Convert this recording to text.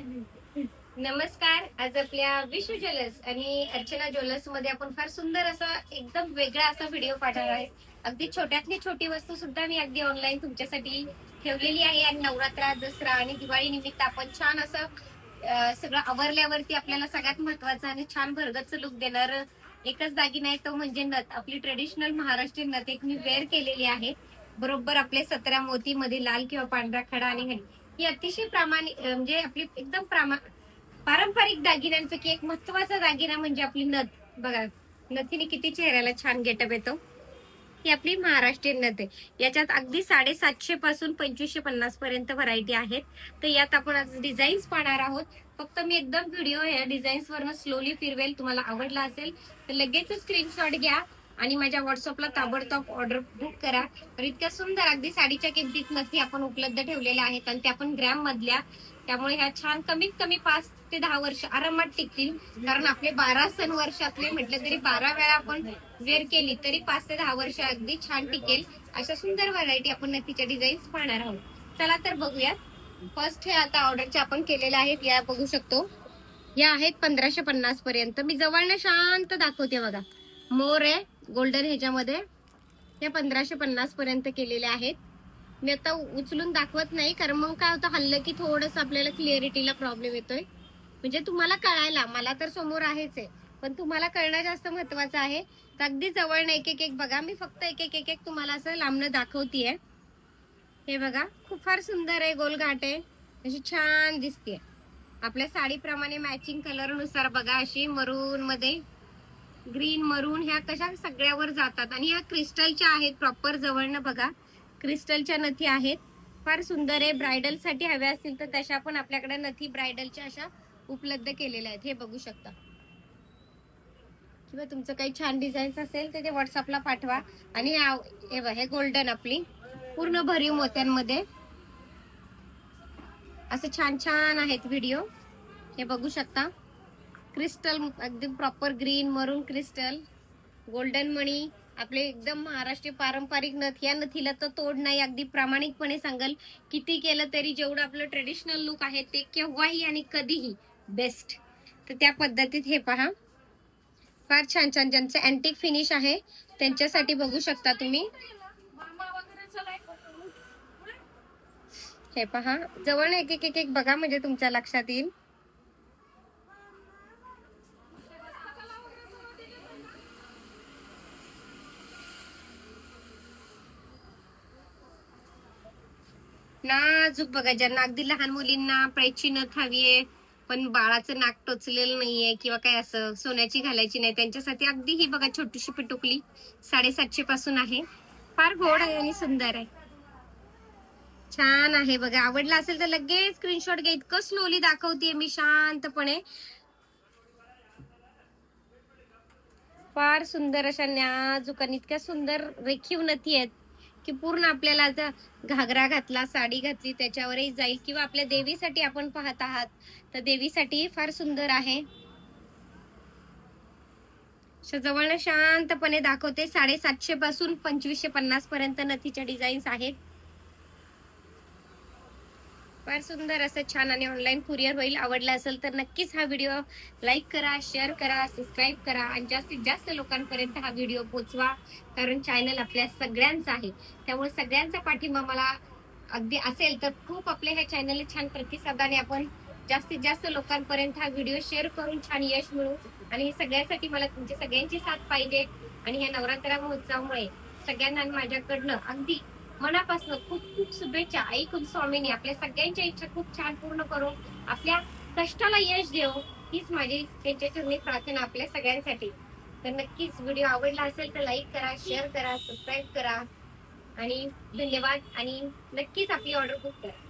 नमस्कार आज आपल्या विश्व ज्वेलर्स आणि अर्चना ज्वेलर्समध्ये आपण फार सुंदर असा एकदम वेगळा असा व्हिडिओ पाठवला आहे. अगदी छोट्यातली छोटी वस्तू सुद्धा मी अगदी ऑनलाईन तुमच्यासाठी ठेवलेली आहे. आणि नवरात्र दसरा आणि दिवाळी निमित्त आपण छान असं सगळं आवरल्यावरती आपल्याला सगळ्यात महत्वाचं आणि छान भरगतचं लुक देणार एकच दागिना आहे तो म्हणजे नथ. आपली ट्रेडिशनल महाराष्ट्रीयन नथ एक मी वेअर केलेली आहे. बरोबर आपले सतरा मोती मध्ये लाल किंवा पांढरा खडा आणि ही अतिशय प्रामाणिक म्हणजे आपली एकदम प्रामा पारंपरिक दागिन्यांपैकी एक महत्त्वाचा दागिना म्हणजे आपली नथ. बघा नथीने किती चेहऱ्याला छान गेटअप येतो. ही आपली महाराष्ट्रीयन नथ आहे. याच्यात अगदी साडेसातशे पासून पंचवीसशे पन्नास पर्यंत व्हरायटी आहेत. तर यात आपण आज डिझाईन्स पाहणार आहोत. फक्त मी एकदम व्हिडिओ या डिझाईन्स वरनं स्लोली फिरवेल. तुम्हाला आवडला असेल तर लगेच स्क्रीनशॉट घ्या. आणि माझ्या व्हॉट्सअपला ताबडतोब ऑर्डर बुक करा. तर इतक्या सुंदर अगदी साडीच्या किमतीत नथी आपण उपलब्ध ठेवलेल्या आहेत आणि त्या पण ग्रॅम मधल्या. त्यामुळे ह्या छान कमीत कमी पाच ते दहा वर्ष आरामात टिकतील. कारण आपले बारा सण वर्षातले म्हटलं तरी बारा वेळा आपण वेअर केली तरी पाच ते दहा वर्ष अगदी छान टिकेल. अशा सुंदर व्हरायटी आपण नथीच्या डिझाईन्स पाहणार आहोत. चला तर बघूयात. फर्स्ट हे आता ऑर्डरचे आपण केलेले आहेत या बघू शकतो. या आहेत पंधराशे पन्नास पर्यंत. मी जवळनं शांत दाखवते बघा. मोर आहे. गोल्डन ह्याच्यामध्ये हे पंधराशे पन्नास पर्यंत केलेले आहेत. मी आता उचलून दाखवत नाही कारण मग काय होतं हल्लं की थोडस आपल्याला क्लिअरिटीला प्रॉब्लेम येतोय. म्हणजे तुम्हाला कळायला मला तर समोर आहेच आहे पण तुम्हाला कळणं जास्त महत्वाचं आहे. तर अगदी जवळनं एक एक एक बघा. मी फक्त एक एक एक एक तुम्हाला असं लांबणं दाखवतीये. हे बघा खूप फार सुंदर आहे गोलघाट आहे. अशी छान दिसते आपल्या साडीप्रमाणे मॅचिंग कलरनुसार बघा अशी मरून मध्ये. ग्रीन मरून ह्या कशा सगळ्यावर जातात आणि ह्या क्रिस्टलच्या आहेत प्रॉपर जवळनं बघा क्रिस्टलच्या नथी आहेत. फार सुंदर आहे ब्रायडलसाठी हव्या असतील तर तशा पण आपल्याकडे नथी ब्रायडलच्या अशा उपलब्ध केलेल्या आहेत. हे बघू शकता. किंवा तुमचं काही छान डिझाईन्स असेल तर ते व्हॉट्सअपला पाठवा. आणि हे हे गोल्डन आपली. पूर्ण भरीव मोत्यांमध्ये. असं छान छान आहेत व्हिडिओ हे बघू शकता. क्रिस्टल अगदी proper green maroon crystal golden मणी आपले एकदम महाराष्ट्रीय पारंपरिक नथ. या नथीला तर तोड नाही. अगदी प्रामाणिकपणे सांगाल किती केलं तरी जेवढं आपलं ट्रेडिशनल लुक आहे ते केव्हाही आणि कधीही बेस्ट तर त्या पद्धतीत हे पहा. फार छान छान. ज्यांचं अँटिक फिनिश आहे त्यांच्यासाठी बघू शकता तुम्ही. हे पहा. जवळ एक एक एक एक बघा म्हणजे तुमच्या लक्षात येईल. नाजूक बघा ज्यांना अगदी लहान मुलींना प्यायची नथ आहे पण बाळाचं नाक टोचलेलं नाहीये किंवा काय असं सोन्याची घालायची नाही त्यांच्यासाठी अगदी ही बघा छोटीशी पिटुकली साडेसातशे पासून आहे. फार गोड आहे आणि सुंदर आहे. छान आहे बघा. आवडला असेल तर लगेच स्क्रीनशॉट घ्या. इतकं स्लोली दाखवते मी शांतपणे. फार सुंदर अशा नाजूक आणि इतक्या सुंदर रेखीव नथी आहेत. की पूर्ण आपल्याला जर घागरा घातला साडी घातली त्याच्यावरही जाईल किंवा आपल्या देवीसाठी आपण पाहत आहात तर देवीसाठी फार सुंदर आहे. अशा जवळनं शांतपणे दाखवते साडेसातशे पासून पंचवीसशे पन्नास पर्यंत नथीच्या डिझाईन्स आहेत. फार सुंदर असं छान आणि ऑनलाईन कुरिअर होईल आवडला असेल तर नक्कीच हा व्हिडिओ लाईक करा शेअर करा सबस्क्राईब करा आणि जास्तीत जास्त लोकांपर्यंत हा व्हिडिओ पोचवा कारण चॅनल आपल्या सगळ्यांचं आहे. त्यामुळे सगळ्यांचा पाठिंबा मला अगदी असेल तर खूप आपल्या ह्या चॅनलला छान प्रतिसादाने आपण जास्तीत जास्त लोकांपर्यंत हा व्हिडिओ शेअर करून छान यश मिळू आणि हे सगळ्यासाठी मला तुमची सगळ्यांची साथ पाहिजे. आणि ह्या नवरात्र महोत्सवामुळे सगळ्यांना माझ्याकडनं अगदी मनापासून खूप खूप शुभेच्छा. आई स्वामीनी आपल्या सगळ्यांच्या इच्छा खूप छान पूर्ण करून आपल्या कष्टाला यश देऊ हीच माझी त्यांच्या चरणी प्रार्थना आपल्या सगळ्यांसाठी. तर नक्कीच व्हिडिओ आवडला असेल तर लाईक करा शेअर करा सबस्क्राईब करा. आणि धन्यवाद. आणि नक्कीच आपली ऑर्डर बुक करा.